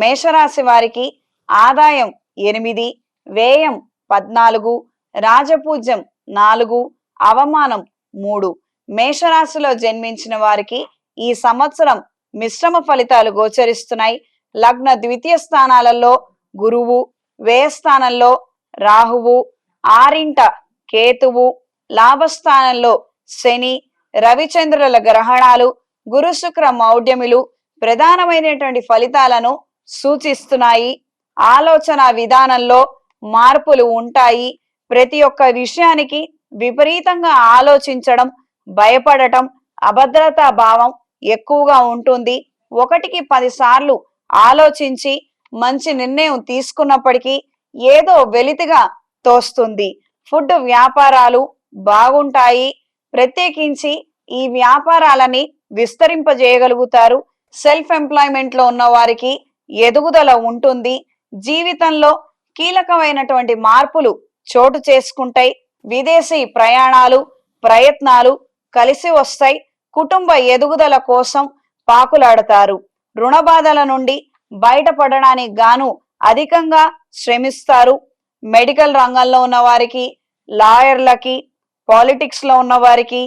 మేషరాశి వారికి ఆదాయం ఎనిమిది వ్యయం పద్నాలుగు రాజపూజ్యం నాలుగు అవమానం మూడు. మేషరాశిలో జన్మించిన వారికి ఈ సంవత్సరం మిశ్రమ ఫలితాలు గోచరిస్తున్నాయి. లగ్న ద్వితీయ స్థానాలలో గురువు వ్యయస్థానంలో రాహువు ఆరింట కేతువు లాభస్థానంలో శని రవిచంద్రుల గ్రహణాలు గురు శుక్ర మౌఢ్యములు ప్రధానమైనటువంటి ఫలితాలను సూచిస్తున్నాయి. ఆలోచన విధానంలో మార్పులు ఉంటాయి. ప్రతి ఒక్క విషయానికి విపరీతంగా ఆలోచించడం భయపడటం అభద్రతా భావం ఎక్కువగా ఉంటుంది. ఒకటికి పదిసార్లు ఆలోచించి మంచి నిర్ణయం తీసుకున్నప్పటికీ ఏదో వెలితిగా తోస్తుంది. ఫుడ్ వ్యాపారాలు బాగుంటాయి. ప్రత్యేకించి ఈ వ్యాపారాలని విస్తరింపజేయగలుగుతారు. సెల్ఫ్ ఎంప్లాయ్మెంట్లో ఉన్న వారికి ఎదుగుదల ఉంటుంది. జీవితంలో కీలకమైనటువంటి మార్పులు చోటు చేసుకుంటాయి. విదేశీ ప్రయాణాలు ప్రయత్నాలు కలిసి వస్తాయి. కుటుంబ ఎదుగుదల కోసం పాకులాడతారు. రుణ బాధల నుండి బయటపడడానికి గాను అధికంగా శ్రమిస్తారు. మెడికల్ రంగంలో ఉన్న వారికి లాయర్లకి పాలిటిక్స్లో ఉన్న వారికి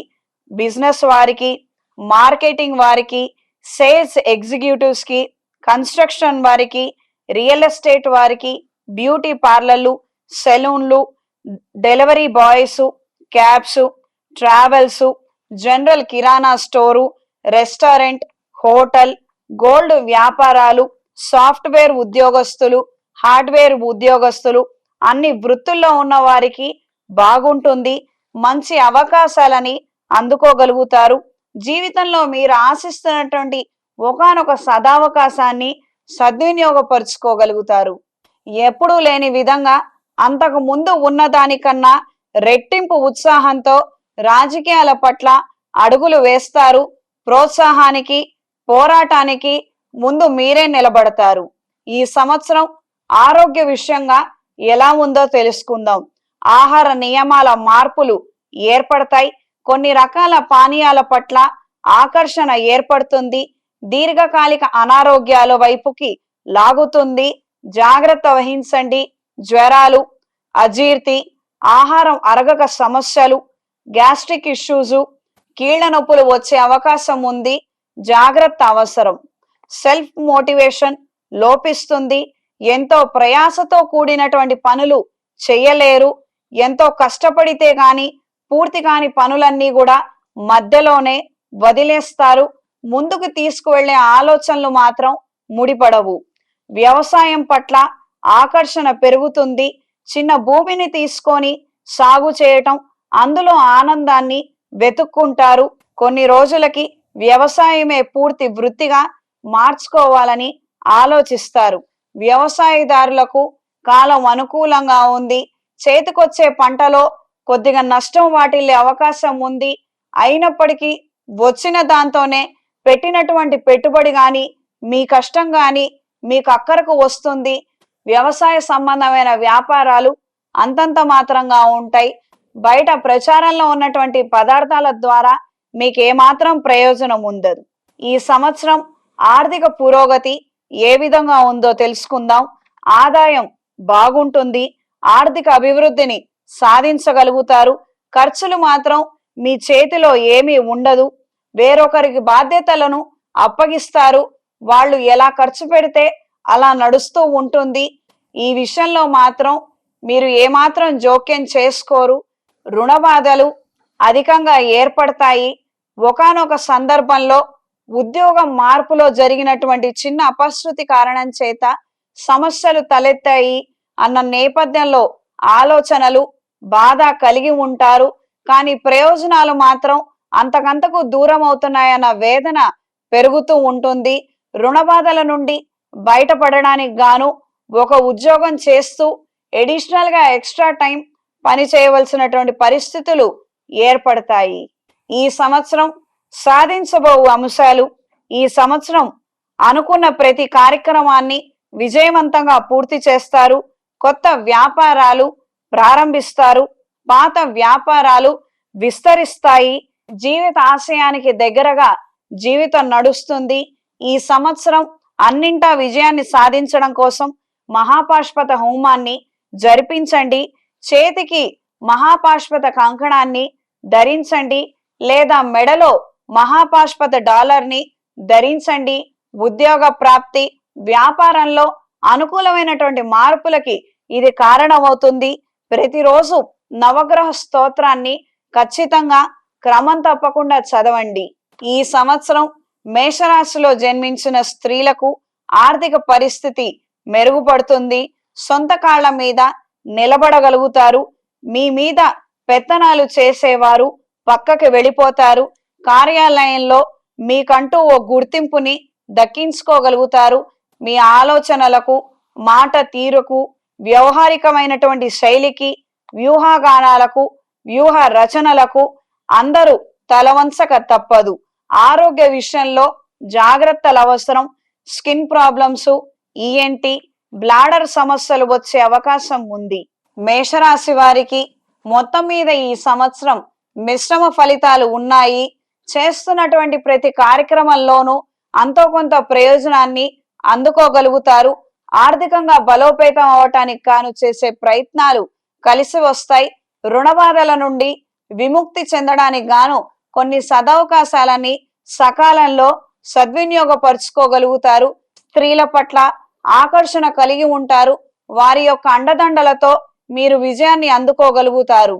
బిజినెస్ వారికి మార్కెటింగ్ వారికి సేల్స్ ఎగ్జిక్యూటివ్స్కి కన్స్ట్రక్షన్ వారికి రియల్ ఎస్టేట్ వారికి బ్యూటీ పార్లర్లు సెలూన్లు delivery boys cabs travels general కిరాణా స్టోరు రెస్టారెంట్ హోటల్ గోల్డ్ వ్యాపారాలు సాఫ్ట్వేర్ ఉద్యోగస్తులు హార్డ్వేర్ ఉద్యోగస్తులు అన్ని వృత్తుల్లో ఉన్న వారికి బాగుంటుంది మంచి అవకాశాలని అందుకోగలుగుతారు. జీవితంలో మీరు ఆశిస్తున్నటువంటి ఒకానొక సదావకాశాన్ని సద్వినియోగపరుచుకోగలుగుతారు. ఎప్పుడూ లేని విధంగా అంతకు ముందు ఉన్నదానికన్నా రెట్టింపు ఉత్సాహంతో రాజకీయాల పట్ల అడుగులు వేస్తారు. ప్రోత్సాహానికి పోరాటానికి ముందు మీరే నిలబడతారు. ఈ సంవత్సరం ఆరోగ్య విషయంగా ఎలా ఉందో తెలుసుకుందాం. ఆహార నియమాల మార్పులు ఏర్పడతాయి. కొన్ని రకాల పానీయాల పట్ల ఆకర్షణ ఏర్పడుతుంది. దీర్ఘకాలిక అనారోగ్యాల వైపుకి లాగుతుంది. జాగ్రత్త వహించండి. జ్వరాలు అజీర్తి ఆహారం అరగక సమస్యలు గ్యాస్ట్రిక్ ఇష్యూస్ కీళ్ళ నొప్పులు వచ్చే అవకాశం ఉంది. జాగ్రత్త అవసరం. సెల్ఫ్ మోటివేషన్ లోపిస్తుంది. ఎంతో ప్రయాసతో కూడినటువంటి పనులు చేయలేరు. ఎంతో కష్టపడితే గాని పూర్తి కాని పనులన్నీ కూడా మధ్యలోనే వదిలేస్తారు. ముందుకు తీసుకువెళ్ళే ఆలోచనలు మాత్రం ముడిపడవు. వ్యవసాయం పట్ల ఆకర్షణ పెరుగుతుంది. చిన్న భూమిని తీసుకొని సాగు చేయటం అందులో ఆనందాన్ని వెతుక్కుంటారు. కొన్ని రోజులకి వ్యవసాయమే పూర్తి వృత్తిగా మార్చుకోవాలని ఆలోచిస్తారు. వ్యవసాయదారులకు కాలం అనుకూలంగా ఉంది. చేతికొచ్చే పంటలో కొద్దిగా నష్టం వాటిల్లే అవకాశం ఉంది. అయినప్పటికీ వచ్చిన దాంతోనే పెట్టినటువంటి పెట్టుబడి కానీ మీ కష్టం కానీ మీకు అక్కరకు వస్తుంది. వ్యవసాయ సంబంధమైన వ్యాపారాలు అంతంత మాత్రంగా ఉంటాయి. బయట ప్రచారంలో ఉన్నటువంటి పదార్థాల ద్వారా మీకు ఏమాత్రం ప్రయోజనం ఉండదు. ఈ సంవత్సరం ఆర్థిక పురోగతి ఏ విధంగా ఉందో తెలుసుకుందాం. ఆదాయం బాగుంటుంది. ఆర్థిక అభివృద్ధిని సాధించగలుగుతారు. ఖర్చులు మాత్రం మీ చేతిలో ఏమీ ఉండదు. వేరొకరికి బాధ్యతలను అప్పగిస్తారు. వాళ్ళు ఎలా ఖర్చు పెడితే అలా నడుస్తూ ఉంటుంది. ఈ విషయంలో మాత్రం మీరు ఏమాత్రం జోక్యం చేసుకోరు. రుణ బాధలు అధికంగా ఏర్పడతాయి. ఒకానొక సందర్భంలో ఉద్యోగం మార్పులో జరిగినటువంటి చిన్న అపశృతి కారణం చేత సమస్యలు తలెత్తాయి అన్న నేపథ్యంలో ఆలోచనలు బాధ కలిగి ఉంటారు. కానీ ప్రయోజనాలు మాత్రం అంతకంతకు దూరం అవుతున్నాయన్న వేదన పెరుగుతూ ఉంటుంది. రుణ బాధల నుండి బయటపడడానికి గాను ఒక ఉద్యోగం చేస్తూ ఎడిషనల్గా ఎక్స్ట్రా టైం పని చేయవలసినటువంటి పరిస్థితులు ఏర్పడతాయి. ఈ సంవత్సరం సాధించబో అంశాలు ఈ సంవత్సరం అనుకున్న ప్రతి కార్యక్రమాన్ని విజయవంతంగా పూర్తి చేస్తారు. కొత్త వ్యాపారాలు ప్రారంభిస్తారు. పాత వ్యాపారాలు విస్తరిస్తాయి. జీవిత ఆశయానికి దగ్గరగా జీవితం నడుస్తుంది. ఈ సంవత్సరం అన్నింటా విజయాన్ని సాధించడం కోసం మహాపాష్పత హోమాన్ని జరిపించండి. చేతికి మహాపాష్పత కంకణాన్ని ధరించండి. లేదా మెడలో మహాపాష్పత డాలర్ని ధరించండి. ఉద్యోగ ప్రాప్తి వ్యాపారంలో అనుకూలమైనటువంటి మార్పులకి ఇది కారణమవుతుంది. ప్రతిరోజు నవగ్రహ స్తోత్రాన్ని ఖచ్చితంగా క్రమం తప్పకుండా చదవండి. ఈ సంవత్సరం మేషరాశిలో జన్మించిన స్త్రీలకు ఆర్థిక పరిస్థితి మెరుగుపడుతుంది. సొంత కాళ్ళ మీద నిలబడగలుగుతారు. మీ మీద పెత్తనాలు చేసేవారు పక్కకి వెళ్ళిపోతారు. కార్యాలయంలో మీకంటూ ఓ గుర్తింపుని దక్కించుకోగలుగుతారు. మీ ఆలోచనలకు మాట తీరుకు వ్యవహారికమైనటువంటి శైలికి వ్యూహాగానాలకు వ్యూహ రచనలకు అందరూ తలవంచక తప్పదు. ఆరోగ్య విషయంలో జాగ్రత్తలు అవసరం స్కిన్ ప్రాబ్లమ్స్ ఈఎన్టి బ్లాడర్ సమస్యలు వచ్చే అవకాశం ఉంది. మేషరాశి వారికి మొత్తం మీద ఈ సంవత్సరం మిశ్రమ ఫలితాలు ఉన్నాయి. చేస్తున్నటువంటి ప్రతి కార్యక్రమంలోనూ అంతో కొంత ప్రయోజనాన్ని అందుకోగలుగుతారు. ఆర్థికంగా బలోపేతం అవటానికి కాను చేసే ప్రయత్నాలు కలిసి వస్తాయి. రుణబాధల నుండి విముక్తి చెందడానికి గాను కొన్ని సదవకాశాలని సకాలంలో సద్వినియోగపరుచుకోగలుగుతారు. స్త్రీల పట్ల ఆకర్షణ కలిగి ఉంటారు. వారి యొక్క అండదండలతో మీరు విజయాన్ని అందుకోగలుగుతారు.